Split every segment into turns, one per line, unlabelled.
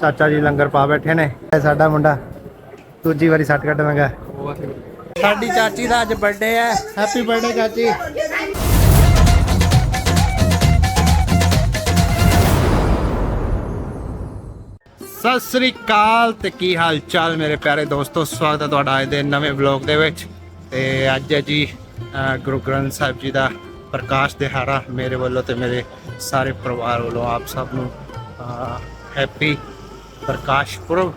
ਚਾਚਾ ਜੀ ਲੰਗਰ ਪਾ ਬੈਠੇ ਨੇ। ਇਹ ਸਾਡਾ ਮੁੰਡਾ। ਦੂਜੀ ਵਾਰੀ ਸੱਟ ਕੱਟਵਾਂਗਾ ਸਾਡੀ ਚਾਚੀ ਦਾ ਅੱਜ ਬਰਥਡੇ ਹੈ। ਹੈਪੀ ਬਰਥਡੇ ਚਾਚੀ। ਸਤਿ ਸ੍ਰੀ ਅਕਾਲ ਤੇ ਕੀ ਹਾਲ ਚਾਲ ਮੇਰੇ ਪਿਆਰੇ ਦੋਸਤੋ? ਸਵਾਗਤ ਹੈ ਤੁਹਾਡਾ ਅੱਜ ਦੇ ਨਵੇਂ ਵਲੌਗ ਦੇ ਵਿੱਚ। ਤੇ ਅੱਜ ਹੈ ਜੀ ਗੁਰੂ ਗ੍ਰੰਥ ਸਾਹਿਬ ਜੀ ਦਾ ਪ੍ਰਕਾਸ਼ ਦਿਹਾੜਾ ਮੇਰੇ ਵੱਲੋਂ ਤੇ ਮੇਰੇ ਸਾਰੇ ਪਰਿਵਾਰ ਵੱਲੋਂ ਆਪ ਸਭ ਨੂੰ ਹੈਪੀ ਪ੍ਰਕਾਸ਼ ਪੁਰਬ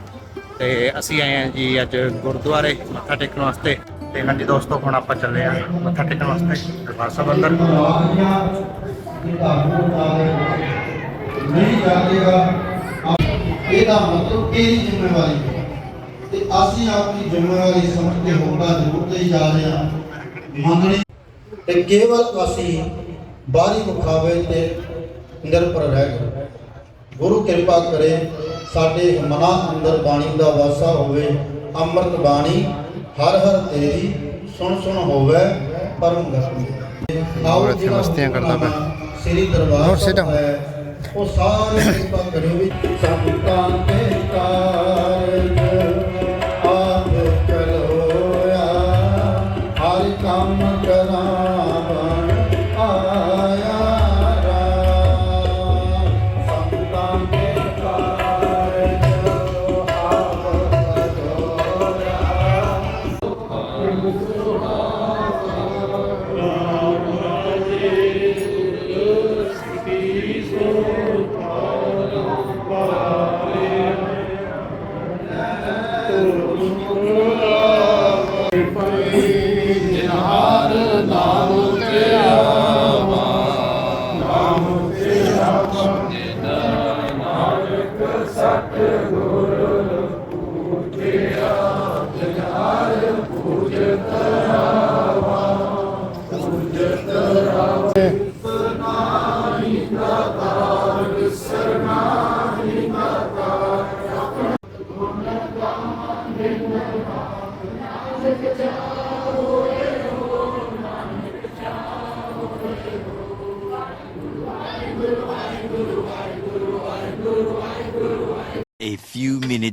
ਤੇ ਅਸੀਂ ਆਏ ਹਾਂ ਜੀ ਅੱਜ ਗੁਰਦੁਆਰੇ ਮੱਥਾ ਟੇਕਣ ਵਾਸਤੇ ਤੇ ਹਾਂਜੀ ਦੋਸਤੋ, ਹੁਣ ਆਪਾਂ ਚੱਲੇ ਆ ਮੱਥਾ ਟੇਕਣ ਵਾਸਤੇ ਦਰਬਾਰ ਸਾਹਿਬ ਅੰਦਰ।
ਨਹੀਂ ਜਾਣੇਗਾ ਇਹਦਾ ਮਤਲਬ ਇਹਦੀ ਜ਼ਿੰਮੇਵਾਰੀ ਹੈ। ਤੇ ਅਸੀਂ ਆਪਣੀ ਜ਼ਿੰਮੇਵਾਰੀ ਸਮਝ ਕੇ ਹੋਗਾ ਜ਼ਰੂਰ ਤੇ ਜਾ ਰਹੇ ਹਾਂ। ਮੰਗਣੀ ਤੇ ਕੇਵਲ ਅਸੀਂ ਬਾਹਰੀ ਮੁਖਾਵੇ ਤੇ ਨਿਰਭਰ ਰਹਿ ਗੁਰੂ ਕਿਰਪਾ ਕਰੇ ਸਾਡੇ ਮਨਾਂ ਅੰਦਰ ਬਾਣੀ ਦਾ ਵਾਸਾ ਹੋਵੇ ਅੰਮ੍ਰਿਤ ਬਾਣੀ ਹਰ ਹਰ ਤੇਰੀ ਸੁਣ ਸੁਣ ਹੋਵੇ ਪਰਮ ਗਤੀ ਆਓ
ਇੱਥੇ ਮਸਤੀਆਂ ਕਰਦਾ ਪਿਆ।
ਸ੍ਰੀ ਦਰਬਾਰ ਉਹ ਸਾਰੇ ਕਿਰਪਾ ਕਰਿਓ ਵੀ ਸੰਤਾਂ ਤੇ ਕਾਰਜ ਆਪ ਚਲੋਇਆ ਹਰ ਕੰਮ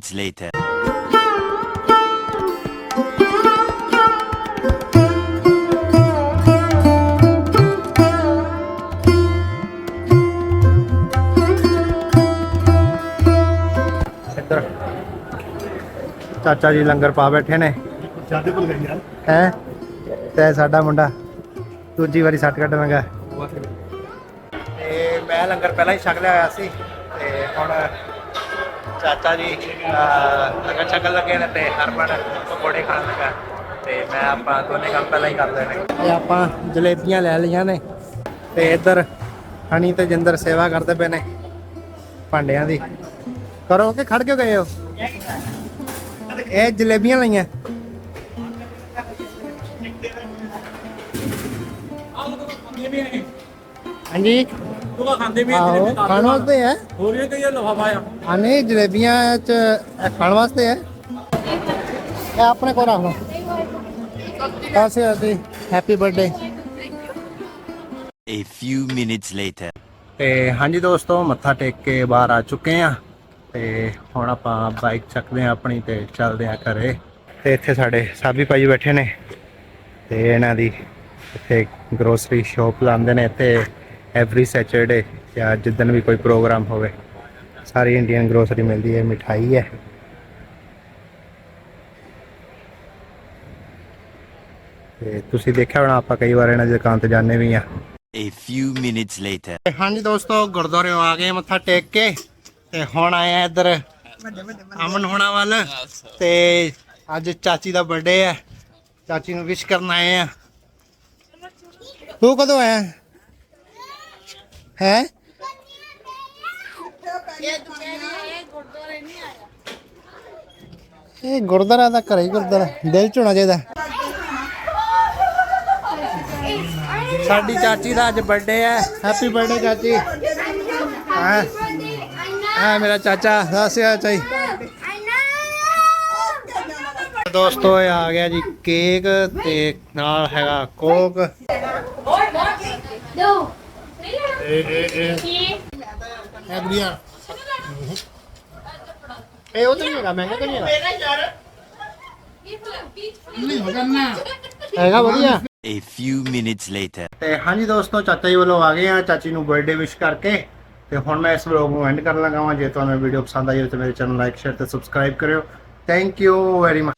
minutes later.
ਇੱਧਰ। ਚਾਚਾ ਜੀ ਲੰਗਰ ਪਾ ਬੈਠੇ ਨੇ।
ਜਾਂਦੇ ਭੁੱਲ ਗਏ ਯਾਰ
ਹੈ? ਤੇ ਸਾਡਾ ਮੁੰਡਾ। ਦੂਜੀ ਵਾਰੀ ਸੱਟ ਕੱਟਵਾਂਗਾ ਤੇ ਮੈਂ ਲੰਗਰ ਪਹਿਲਾਂ ਹੀ ਛਕ ਲਿਆ ਹੋਇਆ ਸੀ। ਤੇ ਹੁਣ ਚਾਚਾ ਜੀ ਅਹ, ਲੰਗਰ ਲੱਗੇ ਨੇ ਤੇ ਹਰਮਨ ਪਕੌੜੇ ਖਾਣ ਲੱਗਾ। ਤੇ ਮੈਂ ਆਪਾਂ ਦੋਨੇ ਕੰਮ ਪਹਿਲਾਂ ਹੀ ਕਰ ਨੇ ਤੇ ਆਪਾਂ ਜਲੇਬੀਆਂ ਲੈ ਲਈਆਂ ਨੇ। ਤੇ ਇੱਧਰ ਹਣੀ ਤੇ ਜਿੰਦਰ ਸੇਵਾ ਕਰਦੇ ਪਏ ਨੇ ਭਾਂਡਿਆਂ ਦੀ। ਕਰੋ ਕਿ ਖੜ ਕੇ ਗਏ ਹੋ? ਇਹ ਜਲੇਬੀਆਂ ਲਈਆਂ। ਹਾਂਜੀ।
ਤੂੰ ਖਾਂਦੇ ਵੀ
ਆਹੋ ਖਾਣ ਵਾਸਤੇ ਹੈ
ਹੋਰ ਇਹ ਕਈ ਲੋਹਾ ਪਾਇਆ
ਆ। ਨਹੀਂ ਜਲੇਬੀਆਂ ਚ ਇਹ ਖਾਣ ਵਾਸਤੇ ਹੈ ਇਹ ਆਪਣੇ ਕੋਲ ਰੱਖ ਲਓ। ਆਸੇ ਆਸੇ happy birthday
A few minutes later.
ਤੇ ਹਾਂਜੀ ਦੋਸਤੋ ਮੱਥਾ ਟੇਕ ਕੇ ਬਾਹਰ ਆ ਚੁੱਕੇ ਆ। ਤੇ ਹੁਣ ਆਪਾਂ ਬਾਈਕ ਚੱਕਦੇ ਆ ਆਪਣੀ ਤੇ ਚੱਲਦੇ ਆ ਘਰੇ। ਤੇ ਇੱਥੇ ਸਾਡੇ ਸਾਬੀ ਭਾਈ ਬੈਠੇ ਨੇ। ਤੇ ਇਹਨਾਂ ਦੀ ਇੱਥੇ ਗਰੋਸਰੀ ਸ਼ਾਪ ਲਾਉਂਦੇ ਨੇ। ਇੱਥੇ ਐਵਰੀ ਸੈਚਰਡੇ ਜਾਂ ਜਿੱਦਨ ਵੀ ਕੋਈ ਪ੍ਰੋਗਰਾਮ ਹੋਵੇ ਸਾਰੀ ਇੰਡੀਅਨ ਗਰੋਸਰੀ ਮਿਲਦੀ ਹੈ ਮਿਠਾਈ ਹੈ। ਤੇ ਤੁਸੀਂ ਦੇਖਿਆ ਹੋਣਾ ਆਪਾਂ ਕਈ ਵਾਰ ਇਹਨਾਂ ਦੀ ਦੁਕਾਨ ਤੇ ਜਾਂਦੇ ਵੀ ਆ
A few minutes later.
ਹਾਂਜੀ ਦੋਸਤੋ ਗੁਰਦੁਆਰੇ ਆ ਗਏ ਮੱਥਾ ਟੇਕ ਕੇ ਤੇ ਹੁਣ ਆਏ ਆ ਇੱਧਰ ਅਮਨ ਹੋਣਾ ਵੱਲ। ਤੇ ਅੱਜ ਚਾਚੀ ਦਾ ਬਰਥਡੇ ਹੈ। ਚਾਚੀ ਨੂੰ ਵਿਸ਼ ਕਰਨ ਆਏ ਆ। ਤੂੰ ਕਦੋਂ ਆਇਆ? ਹੈ? ਇਹ ਗੁਰਦੁਆਰਾ ਦਾ ਘਰੇ ਹੀ ਗੁਰਦੁਆਰਾ ਦਿਲ ਚ ਹੋਣਾ ਚਾਹੀਦਾ। ਸਾਡੀ ਚਾਚੀ ਦਾ ਅੱਜ ਬਰਥਡੇ ਹੈ। ਹੈਪੀ ਬਰਥਡੇ ਚਾਚੀ। ਹਾਂ? ਆ ਮੇਰਾ ਚਾਚਾ? ਦੱਸਿਆ ਚਾਈ ਦੋਸਤੋ ਇਹ ਆ ਗਿਆ ਜੀ ਕੇਕ ਤੇ ਨਾਲ ਹੈਗਾ ਕੋਕ ਇਹ ਗੁੜੀਆ। ਇਹ ਉਹ ਤਾਂ ਨਹੀਂ ਹੈਗਾ ਮਹਿੰਗਾ ਤਾਂ ਨਹੀਂ ਹੈਗਾ। ਹੈਗਾ ਵਧੀਆ।
A few minutes later.
ਤੇ ਹਾਂਜੀ ਦੋਸਤੋ ਚਾਚਾ ਜੀ ਵੱਲੋਂ ਆ ਗਏ ਆ ਚਾਚੀ ਨੂੰ ਬਰਥਡੇ ਵਿਸ਼ ਕਰਕੇ। ਤੇ ਹੁਣ ਮੈਂ ਇਸ ਵਲੌਗ ਨੂੰ ਐਂਡ ਕਰਨ ਲੱਗਾ ਹਾਂ ਜੇ ਤੁਹਾਨੂੰ ਵੀਡੀਓ ਪਸੰਦ ਆਈ ਹੋ ਤਾਂ ਮੇਰੇ ਚੈਨਲ ਲਾਈਕ ਸ਼ੇਅਰ ਤੇ ਸਬਸਕ੍ਰਾਈਬ ਕਰਿਓ। Thank you very much